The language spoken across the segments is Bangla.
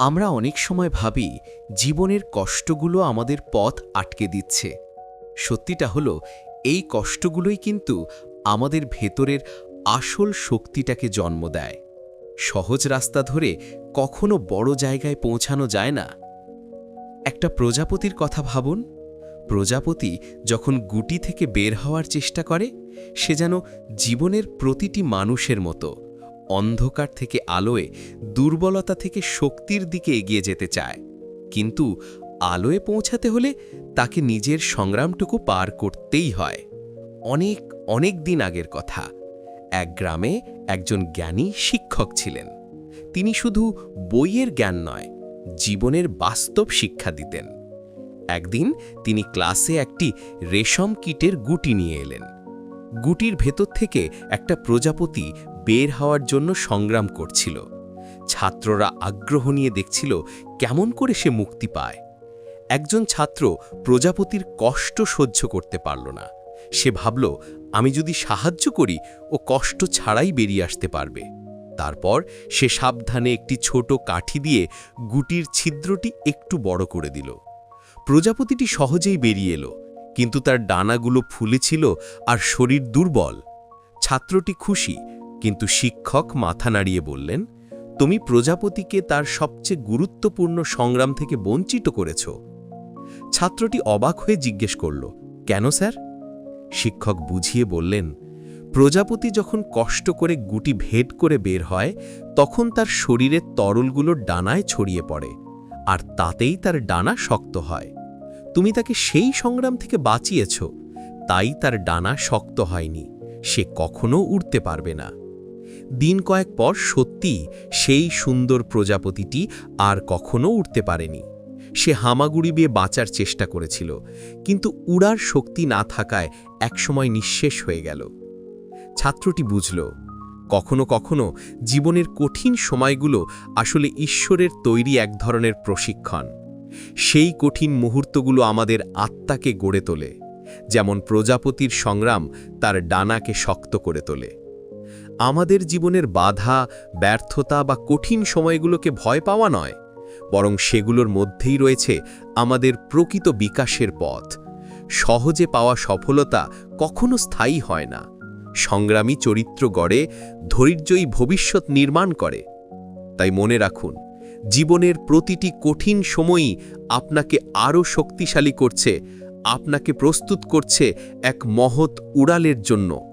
আমরা অনেক সময় ভাবি জীবনের কষ্টগুলো আমাদের পথ আটকে দিচ্ছে। সত্যিটা হলো, এই কষ্টগুলোই কিন্তু আমাদের ভেতরের আসল শক্তিটাকে জন্ম দেয়। সহজ রাস্তা ধরে কখনো বড় জায়গায় পৌঁছানো যায় না। একটা প্রজাপতির কথা ভাবুন। প্রজাপতি যখন গুটি থেকে বের হওয়ার চেষ্টা করে, সে যেন জীবনের প্রতিটি মানুষের মতো। অন্ধকার থেকে আলোয়, দুর্বলতা থেকে শক্তির দিকে এগিয়ে যেতে চায়। কিন্তু আলোয় পৌঁছাতে হলে তাকে নিজের সংগ্রামটুকু পার করতেই হয়। অনেক অনেক দিন আগের কথা। এক গ্রামে একজন জ্ঞানী শিক্ষক ছিলেন। তিনি শুধু বইয়ের জ্ঞান নয়, জীবনের বাস্তব শিক্ষা দিতেন। একদিন তিনি ক্লাসে একটি রেশম কীটের গুটি নিয়ে এলেন। গুটির ভেতর থেকে একটা প্রজাপতি বের হওয়ার জন্য সংগ্রাম করছিল। ছাত্ররা আগ্রহ নিয়ে দেখছিল কেমন করে সে মুক্তি পায়। একজন ছাত্র প্রজাপতির কষ্ট সহ্য করতে পারল না। সে ভাবল, আমি যদি সাহায্য করি, ও কষ্ট ছাড়াই বেরিয়ে আসতে পারবে। তারপর সে সাবধানে একটি ছোট কাঠি দিয়ে গুটির ছিদ্রটি একটু বড় করে দিল। প্রজাপতিটি সহজেই বেরিয়ে এলো, কিন্তু তার ডানাগুলো ফুলেছিল আর শরীর দুর্বল। ছাত্রটি খুশি কিন্তু শিক্ষক মাথা নাড়িয়ে বললেন, তুমি প্রজাপতিকে তার সবচেয়ে গুরুত্বপূর্ণ সংগ্রাম থেকে বঞ্চিত করেছ। ছাত্রটি অবাক হয়ে জিজ্ঞেস করল, কেন স্যার? শিক্ষক বুঝিয়ে বললেন, প্রজাপতি যখন কষ্ট করে গুটি ভেদ করে বের হয়, তখন তার শরীরের তরলগুলো ডানায় ছড়িয়ে পড়ে, আর তাতেই তার ডানা শক্ত হয়। তুমি তাকে সেই সংগ্রাম থেকে বাঁচিয়েছ, তাই তার ডানা শক্ত হয়নি, সে কখনো উড়তে পারবে না। দিন কয়েক পর সত্যি সেই সুন্দর প্রজাপতিটি আর কখনো উঠতে পারেনি। সে হামাগুড়ি বেয়ে বাঁচার চেষ্টা করেছিল, কিন্তু উড়ার শক্তি না থাকায় একসময় নিঃশেষ হয়ে গেল। ছাত্রটি বুঝল, কখনো কখনো জীবনের কঠিন সময়গুলো আসলে ঈশ্বরের তৈরি এক ধরনের প্রশিক্ষণ। সেই কঠিন মুহূর্তগুলো আমাদের আত্মাকে গড়ে তোলে, যেমন প্রজাপতির সংগ্রাম তার ডানাকে শক্ত করে তোলে। আমাদের জীবনের বাধা, ব্যর্থতা বা কঠিন সময়গুলোকে ভয় পাওয়া নয়, বরং সেগুলোর মধ্যেই রয়েছে আমাদের প্রকৃত বিকাশের পথ। সহজে পাওয়া সফলতা কখনো স্থায়ী হয় না। সংগ্রামী চরিত্র গড়ে, ধৈর্যই ভবিষ্যৎ নির্মাণ করে। তাই মনে রাখুন, জীবনের প্রতিটি কঠিন সময়ই আপনাকে আরও শক্তিশালী করছে, আপনাকে প্রস্তুত করছে এক মহৎ উড়ালের জন্য।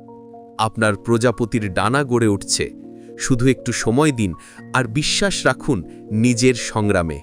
আপনার প্রজাপতির ডানা গড়ে উঠছে। শুধু একটু সময় দিন আর বিশ্বাস রাখুন নিজের সংগ্রামে।